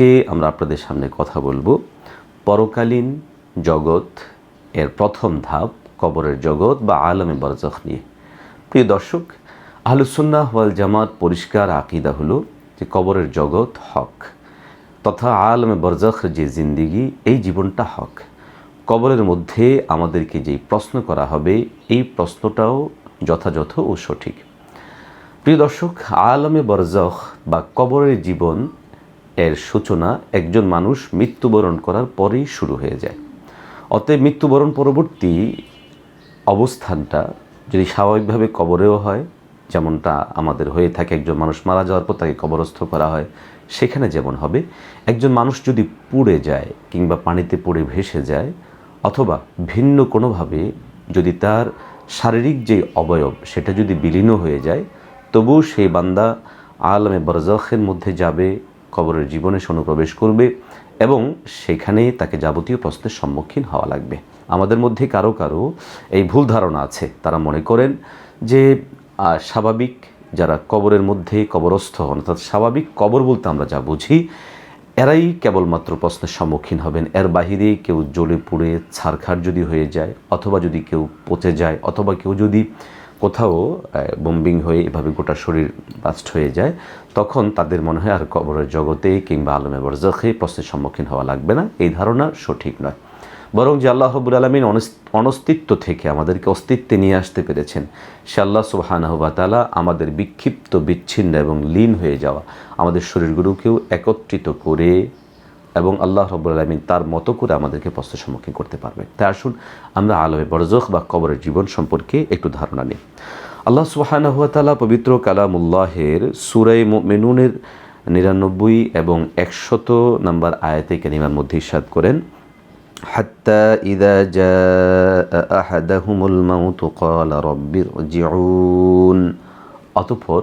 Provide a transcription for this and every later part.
আজকে আমরা আপনাদের সামনে কথা বলব। পরকালীন জগৎ এর প্রথম ধাপ, কবরের জগৎ বা আলমে বরজখ নিয়ে। প্রিয় দর্শক আহলুসুন্নাহ ওয়াল জামাত পরিষ্কার আকিদা হলো যে কবরের জগৎ হক, তথা আলমে বরজখ যে জিন্দিগি, এই জীবনটা হক। কবরের মধ্যে আমাদেরকে যেই প্রশ্ন করা হবে, এই প্রশ্নটাও যথাযথ ও সঠিক। প্রিয় দর্শক, আলমে বরজখ বা কবরের জীবন এর সূচনা একজন মানুষ মৃত্যুবরণ করার পরেই শুরু হয়ে যায়। অতএব মৃত্যুবরণ পরবর্তী অবস্থানটা যদি স্বাভাবিকভাবে কবরেও হয়, যেমনটা আমাদের হয়ে থাকে, একজন মানুষ মারা যাওয়ার পর তাকে কবরস্থ করা হয়, সেখানে যেমন হবে। একজন মানুষ যদি পুড়ে যায় কিংবা পানিতে পড়ে ভেসে যায়, অথবা ভিন্ন কোনোভাবে যদি তার শারীরিক যে অবয়ব সেটা যদি বিলীন হয়ে যায় তবু সেই বান্দা আলমে বরজখের মধ্যে যাবে কবরের জীবনে অনুপ্রবেশ করবে এবং সেখানে তাকে যাবতীয় প্রশ্নের সম্মুখীন হওয়া লাগবে। আমাদের মধ্যে কারও কারও এই ভুল ধারণা আছে। তারা মনে করেন যে স্বাভাবিক যারা কবরের মধ্যে কবরস্থ হন, অর্থাৎ স্বাভাবিক কবর বলতে আমরা যা বুঝি, এরাই কেবলমাত্র প্রশ্নের সম্মুখীন হবেন। এর বাহিরে কেউ জ্বলে পুড়ে, ছারখার যদি হয়ে যায়, অথবা যদি কেউ পচে যায়, অথবা কেউ যদি কোথাও বোম্বিং হয়ে এভাবে গোটা শরীর বাস্ট হয়ে যায়, তখন তাদের মনে হয় আর কবরের জগতে কিংবা আলমে বরজখে প্রশ্নের সম্মুখীন হওয়া লাগবে না। এই ধারণা সঠিক নয়। বরং যে আল্লাহ রবুল আলমিন অনস্তিত্ব থেকে আমাদেরকে অস্তিত্বে নিয়ে আসতে পেরেছেন, সে আল্লাহ সুবাহানহবাতালা আমাদের বিক্ষিপ্ত, বিচ্ছিন্ন এবং লীন হয়ে যাওয়া আমাদের শরীরগুলোকেও একত্রিত করে এবং আল্লাহ রব্বুল আলমিন তার মতো করে আমাদেরকে প্রশ্নের সম্মুখীন করতে পারবে তাই আসুন, আমরা আলমে বরজখ বা কবরের জীবন সম্পর্কে একটু ধারণা নিই। আল্লাহ সুহানাহালা পবিত্র কালামুল্লাহের সুরাই মেনুনের নিরানব্বই এবং একশত নম্বর আয়াতে কেনিমার মধ্যে ইস্বাদ করেন, হাত্তা ইদা অতঃপর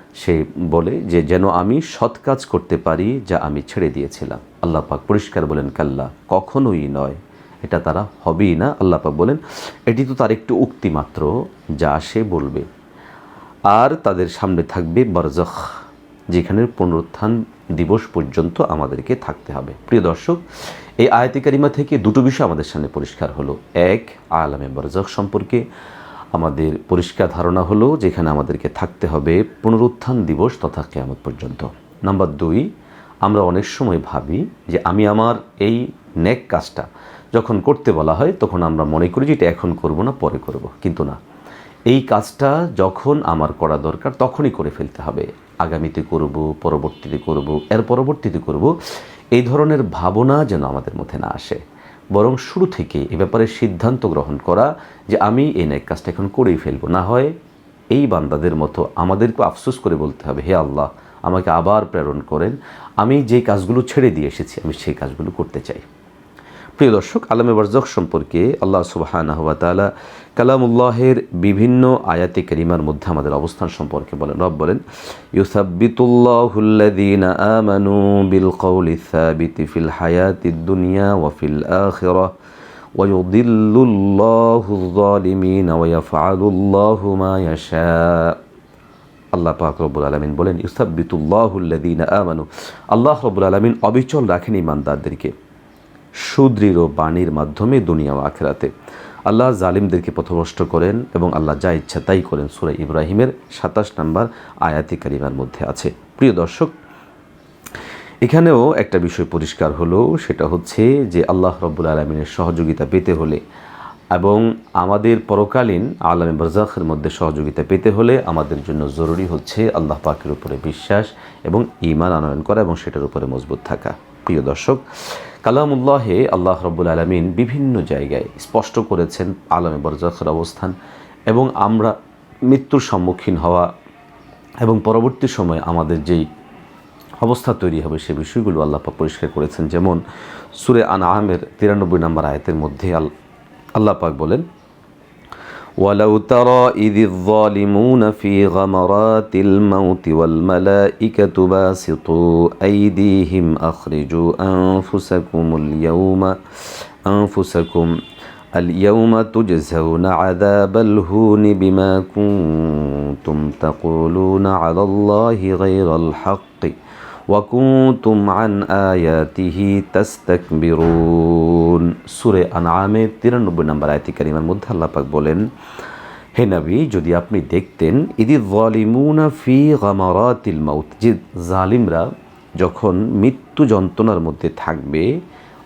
সে বলে যে, যেন আমি সৎ কাজ করতে পারি যা আমি ছেড়ে দিয়েছিলাম। আল্লাহ পাক পরিষ্কার বলেন, কাল্লা, কখনোই নয়। এটা তারা হবেই না। আল্লাহ পাক বলেন, এটি তো তার একটু উক্তি মাত্র, যা সে বলবে। আর তাদের সামনে থাকবে বরজখ যেখানের পুনরুত্থান দিবস পর্যন্ত আমাদেরকে থাকতে হবে। প্রিয় দর্শক, এই আয়াতি কারিমা থেকে দুটো বিষয় আমাদের সামনে পরিষ্কার হলো। এক, আলামে বরজখ সম্পর্কে। আমাদের পরিষ্কার ধারণা হলো যেখানে আমাদেরকে থাকতে হবে পুনরুত্থান দিবস তথা কেয়ামত পর্যন্ত। নাম্বার দুই, আমরা অনেক সময় ভাবি যে আমি আমার এই নেক কাজটা যখন করতে বলা হয় তখন আমরা মনে করি যে এটা এখন করব না, পরে করব। কিন্তু না, এই কাজটা যখন আমার করা দরকার তখনই করে ফেলতে হবে। আগামীতে করব, পরবর্তীতে করব, এর পরবর্তীতে করব, এই ধরনের ভাবনা যেন আমাদের মধ্যে না আসে। বরং শুরু থেকে এ ব্যাপারে সিদ্ধান্ত গ্রহণ করা যে আমি এই ন্যায় কাজটা এখন করেই ফেলব। না হয় এই বান্দাদের মতো আমাদেরকে আফসোস করে বলতে হবে, হে আল্লাহ, আমাকে আবার প্রেরণ করেন। আমি যে কাজগুলো ছেড়ে দিয়ে এসেছি, আমি সেই কাজগুলো করতে চাই। প্রিয় দর্শক আলমে বরজক সম্পর্কে আল্লাহ সুবাহানা হওয়া তালা কালামুল্লাহের বিভিন্ন আয়াতে করিমার মধ্যে আমাদের অবস্থান সম্পর্কে বলেন রব বলেন ইউসাব্বিতুল্লাহুল্লাযীনা আমানু বিল কওলি সাবিতি ফিল হায়াতিদ দুনিয়া ওয়া ফিল আখিরাহ ويضل الله الظالمين ويفعل الله ما يشاء আল্লাহ পাক রব্বুল আলমিন বলেন ইউসাব্বিতুল্লাহুল্লাযীনা আমানু আল্লাহ রব্বুল আলমিন অবিচল রাখেন ইমানদারদেরকে সুদৃঢ় বাণীর মাধ্যমে দুনিয়া ও আখেরাতে। আল্লাহ জালিমদেরকে পথভ্রষ্ট করেন এবং আল্লাহ যা ইচ্ছা তাই করেন। সুরা ইব্রাহিমের সাতাশ নম্বর আয়াতি কারিমার মধ্যে আছে। প্রিয় দর্শক, এখানেও একটা বিষয় পরিষ্কার হলো, সেটা হচ্ছে যে আল্লাহ রব্বুল আলমিনের সহযোগিতা পেতে হলে এবং আমাদের পরকালীন আলমে বরজাখের মধ্যে সহযোগিতা পেতে হলে আমাদের জন্য জরুরি হচ্ছে আল্লাহ পাকের উপরে বিশ্বাস এবং ইমান আনয়ন করা এবং সেটার উপরে মজবুত থাকা। প্রিয় দর্শক কালামুল্লাহে আল্লাহ রব্বুল আলমিন বিভিন্ন জায়গায় স্পষ্ট করেছেন আলমে বরজাখের অবস্থান এবং আমরা মৃত্যুর সম্মুখীন হওয়া এবং পরবর্তী সময়ে আমাদের যেই অবস্থা তৈরি হবে সে বিষয়গুলো আল্লাহ পরিষ্কার করেছেন। যেমন সুরে আন আহমের তিরানব্বই নম্বর আয়তের মধ্যে আল- আল্লাহ পাক বলেন ولو ترى إذ الظالمون في غمرات الموت والملائكة باسطوا أيديهم أخرجوا أنفسكم اليوم أنفسكم اليوم تجزون عذاب الهون بما كنتم تقولون على الله غير الحق وكنتم عن آياته تستكبرون. সুরে আনআমের 93 নম্বর আয়াতি কারিমার মধ্যে আল্লাহ পাক বলেন, হে নবী, যদি আপনি দেখতেন ইদি যালিমুনা ফি গামারাতিল মাউত, যে জালিমরা যখন মৃত্যু যন্ত্রণার মধ্যে থাকবে,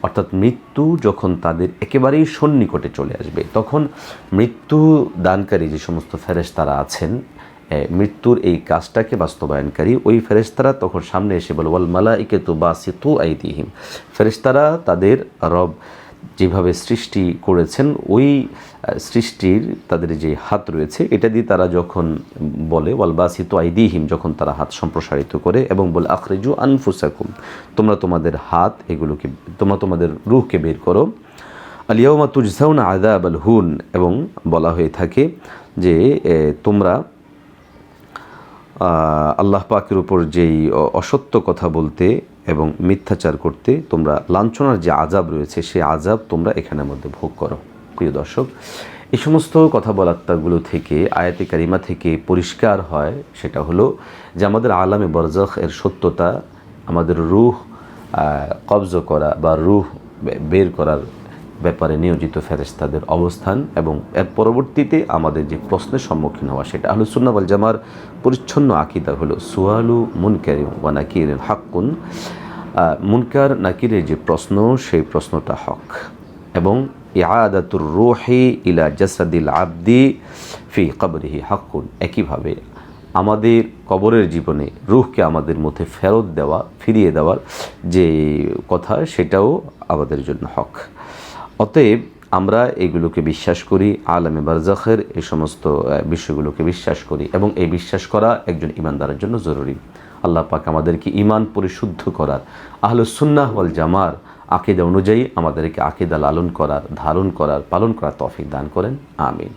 অর্থাৎ মৃত্যু যখন তাদের একেবারেই সন্নিকটে চলে আসবে, তখন মৃত্যু দানকারী যে সমস্ত ফেরেশতারা আছেন মৃত্যুর এই কাজটাকে বাস্তবায়নকারী ওই ফেরেশতারা তখন সামনে এসে বলে, ওয়াল মালা ইকে তু বা সিতু আইদিহিম। ফেরেশতারা তাদের রব যেভাবে সৃষ্টি করেছেন, ওই সৃষ্টির তাদের যে হাত রয়েছে, এটা দিয়ে তারা যখন বলে, ওয়াল বাসিত আইদিহিম যখন তারা হাত সম্প্রসারিত করে এবং বলে, আখরিজু আনফুসাকুম তোমরা তোমাদের হাত এগুলোকে, তোমরা তোমাদের রুহকে বের করো। আলিয়াউমা তুজসাউনা আদাব আল হুন, এবং বলা হয়ে থাকে যে তোমরা আল্লাহ পাকের উপর যেই অসত্য কথা বলতে এবং মিথ্যাচার করতে তোমরা লাঞ্ছনার যে আজাব রয়েছে, সেই আজাব তোমরা এখানের মধ্যে ভোগ করো। প্রিয় দর্শক, এই সমস্ত কথা বলাত্তাগুলো থেকে, আয়াতি কারিমা থেকে পরিষ্কার হয় সেটা হলো যে আমাদের আলামে বরজখ এর সত্যতা, আমাদের রুহ কবজ করা বা রুহ বের করার ব্যাপারে নিয়োজিত ফেরেস্তাদের অবস্থান এবং এর পরবর্তীতে আমাদের যে প্রশ্নের সম্মুখীন হওয়া, সেটা আহলু সুন্না ওয়াল জামার পরিচ্ছন্ন আকিদা হলো সুয়ালু মুনকার ওয়া নাকির হাক্কুন। মুনকার নাকিরের যে প্রশ্ন, সেই প্রশ্নটা হক এবং ইয়াদাতুর রুহি ইলা জাসাদিল আবদি ফি কবরিহি হাক্কুন। একইভাবে আমাদের কবরের জীবনে রুহকে আমাদের মধ্যে ফেরত দেওয়া, ফিরিয়ে দেওয়ার যে কথা, সেটাও আমাদের জন্য হক। অতএব আমরা এগুলোকে বিশ্বাস করি, আলমে বারজাখের এই সমস্ত বিষয়গুলোকে বিশ্বাস করি এবং এই বিশ্বাস করা একজন ইমানদারের জন্য জরুরি। আল্লাহ পাক আমাদেরকে ইমান পরিশুদ্ধ করার আহলুসুন্নাহ ওয়াল জামার আকিদা অনুযায়ী আমাদেরকে আকিদা লালন করার, ধারণ করার, পালন করার তফিক দান করেন। আমিন।